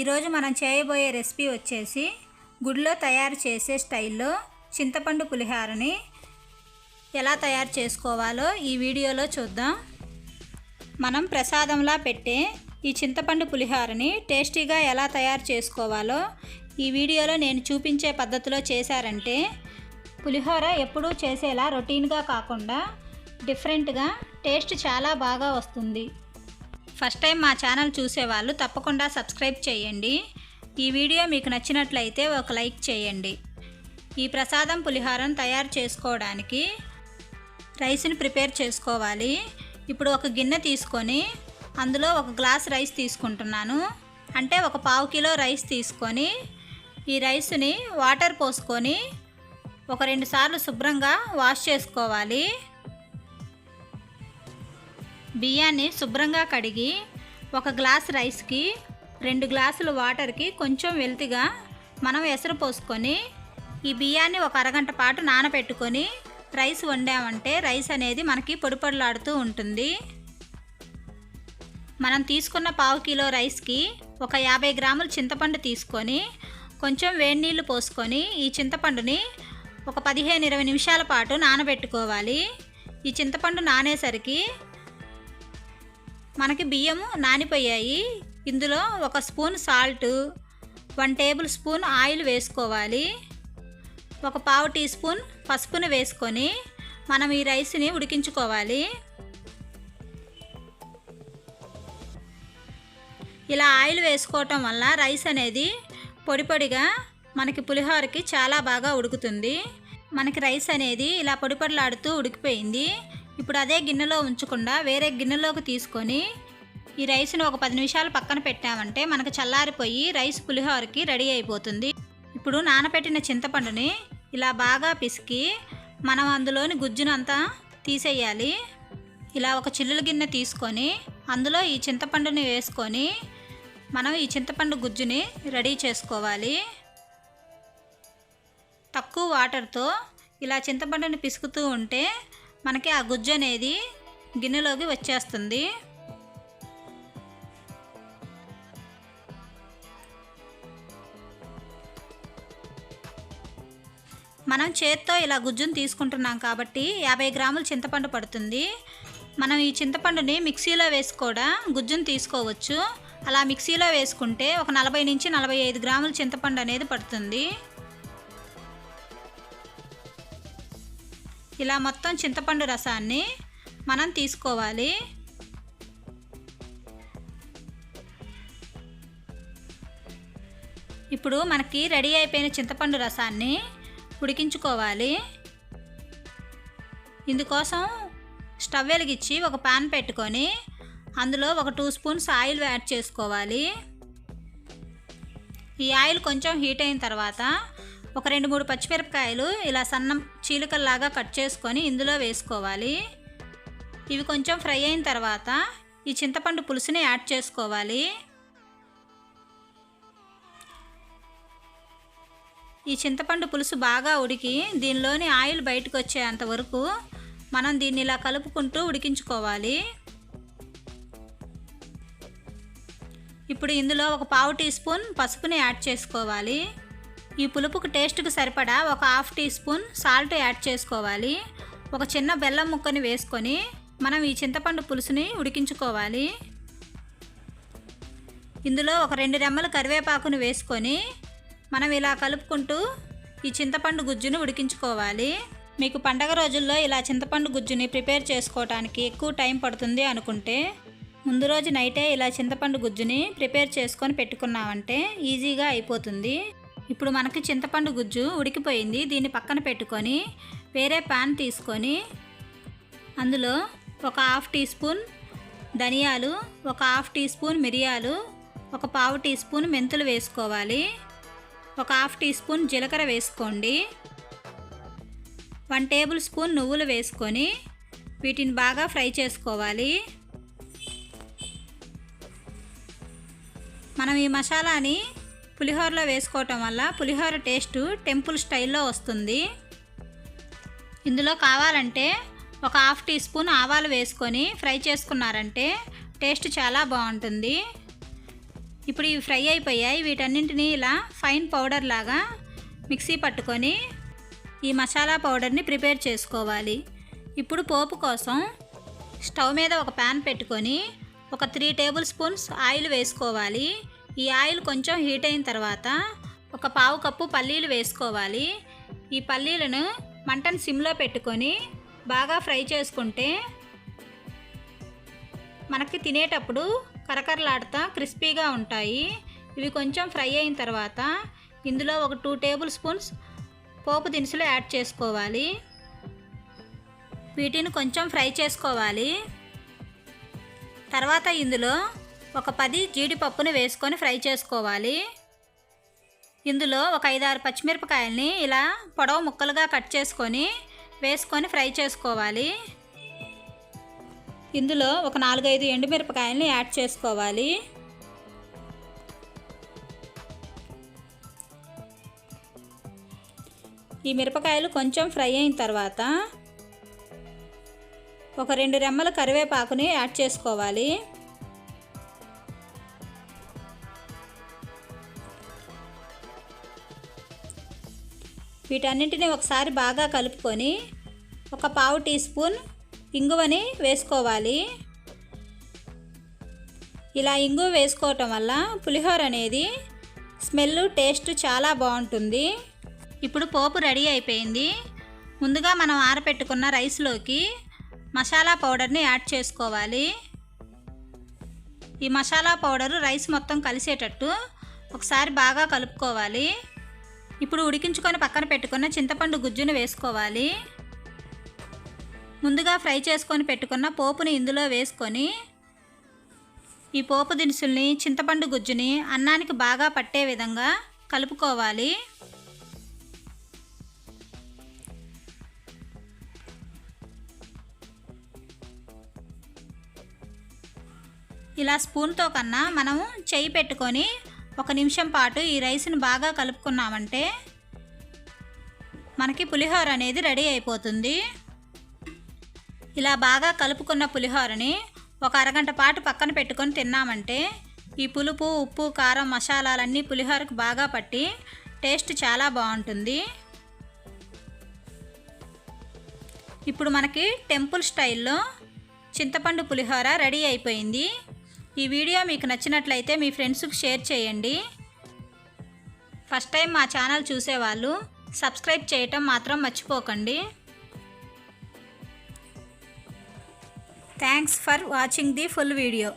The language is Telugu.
ఈరోజు మనం చేయబోయే రెసిపీ వచ్చేసి గుడిలో తయారు చేసే స్టైల్లో చింతపండు పులిహోరని ఎలా తయారు చేసుకోవాలో ఈ వీడియోలో చూద్దాం. మనం ప్రసాదంలా పెట్టే ఈ చింతపండు పులిహోరని టేస్టీగా ఎలా తయారు చేసుకోవాలో ఈ వీడియోలో నేను చూపించే పద్ధతిలో చేశారంటే పులిహోర ఎప్పుడూ చేసేలా రొటీన్గా కాకుండా డిఫరెంట్గా టేస్ట్ చాలా బాగా వస్తుంది. ఫస్ట్ టైం మా ఛానల్ చూసేవాళ్ళు తప్పకుండా సబ్స్క్రైబ్ చేయండి. ఈ వీడియో మీకు నచ్చినట్లయితే ఒక లైక్ చేయండి. ఈ ప్రసాదం పులిహోరను తయారు చేసుకోవడానికి రైస్ని ప్రిపేర్ చేసుకోవాలి. ఇప్పుడు ఒక గిన్నె తీసుకొని అందులో ఒక గ్లాస్ రైస్ తీసుకుంటున్నాను. అంటే ఒక పావు కిలో రైస్ తీసుకొని ఈ రైస్ని వాటర్ పోసుకొని ఒక రెండు సార్లు శుభ్రంగా వాష్ చేసుకోవాలి. బియ్యాన్ని శుభ్రంగా కడిగి ఒక గ్లాస్ రైస్కి రెండు గ్లాసులు వాటర్కి కొంచెం వెల్తిగా మనం ఎసరు పోసుకొని ఈ బియ్యాన్ని ఒక అరగంట పాటు నానబెట్టుకొని రైస్ వండామంటే రైస్ అనేది మనకి పొడిపొడలాడుతూ ఉంటుంది. మనం తీసుకున్న పావు కిలో రైస్కి ఒక యాభై గ్రాములు చింతపండు తీసుకొని కొంచెం వేడి నీళ్ళు పోసుకొని ఈ చింతపండుని ఒక పదిహేను ఇరవై నిమిషాల పాటు నానబెట్టుకోవాలి. ఈ చింతపండు నానేసరికి మనకి బియ్యము నానిపోయాయి. ఇందులో ఒక spoon salt one tablespoon oil వేసుకోవాలి. ఒక పావు టీ స్పూన్ పసుపును వేసుకొని మనం ఈ రైస్ని ఉడికించుకోవాలి. ఇలా ఆయిల్ వేసుకోవటం వల్ల రైస్ అనేది పొడి పొడిగా మనకి పులిహోరకి చాలా బాగా ఉడుకుతుంది. మనకి రైస్ అనేది ఇలా పొడి పొడిలాడుతూ ఉడికిపోయింది. ఇప్పుడు అదే గిన్నెలో ఉంచకుండా వేరే గిన్నెలోకి తీసుకొని ఈ రైస్ని ఒక పది నిమిషాలు పక్కన పెట్టామంటే మనకు చల్లారిపోయి రైస్ పులిహోరకి రెడీ అయిపోతుంది. ఇప్పుడు నానబెట్టిన చింతపండుని ఇలా బాగా పిసికి మనం అందులోని గుజ్జునంతా తీసేయాలి. ఇలా ఒక చిల్లుల గిన్నె తీసుకొని అందులో ఈ చింతపండుని వేసుకొని మనం ఈ చింతపండు గుజ్జుని రెడీ చేసుకోవాలి. తక్కువ వాటర్తో ఇలా చింతపండుని పిసుకుతూ ఉంటే మనకి ఆ గుజ్జు అనేది గిన్నెలోకి వచ్చేస్తుంది. మనం చేత్తో ఇలా గుజ్జును తీసుకుంటున్నాం కాబట్టి యాభై గ్రాములు చింతపండు పడుతుంది. మనం ఈ చింతపండుని మిక్సీలో వేసి కూడా గుజ్జును తీసుకోవచ్చు. అలా మిక్సీలో వేసుకుంటే ఒక నలభై నుంచి నలభై ఐదు గ్రాముల చింతపండు అనేది పడుతుంది. ఇలా మొత్తం చింతపండు రసాన్ని మనం తీసుకోవాలి. ఇప్పుడు మనకి రెడీ అయిపోయిన చింతపండు రసాన్ని ఉడికించుకోవాలి. ఇందుకోసం స్టవ్ వెలిగించి ఒక పాన్ పెట్టుకొని అందులో ఒక టూ స్పూన్స్ ఆయిల్ యాడ్ చేసుకోవాలి. ఈ ఆయిల్ కొంచెం హీట్ అయిన తర్వాత ఒక రెండు మూడు పచ్చిమిరపకాయలు ఇలా సన్నం చీలికల్లాగా కట్ చేసుకొని ఇందులో వేసుకోవాలి. ఇవి కొంచెం ఫ్రై అయిన తర్వాత ఈ చింతపండు పులుసుని యాడ్ చేసుకోవాలి. ఈ చింతపండు పులుసు బాగా ఉడికి దీనిలోని ఆయిల్ బయటకు వచ్చేంత వరకు మనం దీన్ని ఇలా కలుపుకుంటూ ఉడికించుకోవాలి. ఇప్పుడు ఇందులో ఒక పావు టీ స్పూన్ పసుపుని యాడ్ చేసుకోవాలి. ఈ పులుపుకు టేస్ట్కి సరిపడా ఒక half teaspoon salt add చేసుకోవాలి. ఒక చిన్న బెల్లం ముక్కని వేసుకొని మనం ఈ చింతపండు పులుసుని ఉడికించుకోవాలి. ఇందులో ఒక రెండు రెమ్మల కరివేపాకుని వేసుకొని మనం ఇలా కలుపుకుంటూ ఈ చింతపండు గుజ్జును ఉడికించుకోవాలి. మీకు పండగ రోజుల్లో ఇలా చింతపండు గుజ్జుని ప్రిపేర్ చేసుకోవడానికి ఎక్కువ టైం పడుతుంది అనుకుంటే ముందు రోజు నైటే ఇలా చింతపండు గుజ్జుని ప్రిపేర్ చేసుకొని పెట్టుకున్నామంటే ఈజీగా అయిపోతుంది. ఇప్పుడు మనకి చింతపండు గుజ్జు ఉడికిపోయింది. దీన్ని పక్కన పెట్టుకొని వేరే పాన్ తీసుకొని అందులో ఒక హాఫ్ టీ స్పూన్ ధనియాలు ఒక హాఫ్ టీ స్పూన్ మిరియాలు ఒక పావు టీ స్పూన్ మెంతులు వేసుకోవాలి. ఒక హాఫ్ టీ స్పూన్ జీలకర్ర వేసుకోండి. వన్ టేబుల్ స్పూన్ నువ్వులు వేసుకొని వీటిని బాగా ఫ్రై చేసుకోవాలి. మనం ఈ మసాలాని పులిహోరలో వేసుకోవటం వల్ల పులిహోర టేస్ట్ టెంపుల్ స్టైల్లో వస్తుంది. ఇందులో కావాలంటే ఒక హాఫ్ టీ స్పూన్ ఆవాలు వేసుకొని ఫ్రై చేసుకున్నారంటే టేస్ట్ చాలా బాగుంటుంది. ఇప్పుడు ఇవి ఫ్రై అయిపోయాయి. వీటన్నింటినీ ఇలా ఫైన్ పౌడర్ లాగా మిక్సీ పట్టుకొని ఈ మసాలా పౌడర్ని ప్రిపేర్ చేసుకోవాలి. ఇప్పుడు పోపు కోసం స్టవ్ మీద ఒక ప్యాన్ పెట్టుకొని ఒక త్రీ టేబుల్ స్పూన్స్ ఆయిల్ వేసుకోవాలి. ఈ ఆయిల్ కొంచెం హీట్ అయిన తర్వాత ఒక పావు కప్పు పల్లీలు వేసుకోవాలి. ఈ పల్లీలను మంటను సిమ్లో పెట్టుకొని బాగా ఫ్రై చేసుకుంటే మనకి తినేటప్పుడు కరకరలాడుతా క్రిస్పీగా ఉంటాయి. ఇవి కొంచెం ఫ్రై అయిన తర్వాత ఇందులో ఒక టూ టేబుల్ స్పూన్స్ పోపు దినుసులు యాడ్ చేసుకోవాలి. వీటిని కొంచెం ఫ్రై చేసుకోవాలి. తర్వాత ఇందులో ఒక పది జీడిపప్పుని వేసుకొని ఫ్రై చేసుకోవాలి. ఇందులో ఒక ఐదారు పచ్చిమిరపకాయల్ని ఇలా పొడవు ముక్కలుగా కట్ చేసుకొని వేసుకొని ఫ్రై చేసుకోవాలి. ఇందులో ఒక నాలుగైదు ఎండుమిరపకాయల్ని యాడ్ చేసుకోవాలి. ఈ మిరపకాయలు కొంచెం ఫ్రై అయిన తర్వాత ఒక రెండు రెమ్మల కరివేపాకుని యాడ్ చేసుకోవాలి. వీటన్నింటిని ఒకసారి బాగా కలుపుకొని ఒక పావు టీ స్పూన్ ఇంగువని వేసుకోవాలి. ఇలా ఇంగువ వేసుకోవటం వల్ల పులిహోర అనేది స్మెల్ టేస్ట్ చాలా బాగుంటుంది. ఇప్పుడు పోపు రెడీ అయిపోయింది. ముందుగా మనం ఆరపెట్టుకున్న రైస్లోకి మసాలా పౌడర్ని యాడ్ చేసుకోవాలి. ఈ మసాలా పౌడరు రైస్ మొత్తం కలిసేటట్టు ఒకసారి బాగా కలుపుకోవాలి. ఇప్పుడు ఉడికించుకొని పక్కన పెట్టుకున్న చింతపండు గుజ్జును వేసుకోవాలి. ముందుగా ఫ్రై చేసుకొని పెట్టుకున్న పోపుని ఇందులో వేసుకొని ఈ పోపు దినుసుల్ని చింతపండు గుజ్జుని అన్నానికి బాగా పట్టే విధంగా కలుపుకోవాలి. ఇలా స్పూన్తో కన్నా మనం చేయి పెట్టుకొని ఒక నిమిషం పాటు ఈ రైస్ని బాగా కలుపుకున్నామంటే మనకి పులిహోర అనేది రెడీ అయిపోతుంది. ఇలా బాగా కలుపుకున్న పులిహోరని ఒక అరగంట పాటు పక్కన పెట్టుకొని తిన్నామంటే ఈ పులుపు ఉప్పు కారం మసాలాలన్నీ పులిహోరకు బాగా పట్టి టేస్ట్ చాలా బాగుంటుంది. ఇప్పుడు మనకి టెంపుల్ స్టైల్లో చింతపండు పులిహోర రెడీ అయిపోయింది. ఈ వీడియో మీకు నచ్చినట్లయితే మీ ఫ్రెండ్స్కి షేర్ చేయండి. ఫస్ట్ టైం మా ఛానల్ చూసేవాళ్ళు సబ్స్క్రైబ్ చేయటం మాత్రం మర్చిపోకండి. Thanks for watching the full video.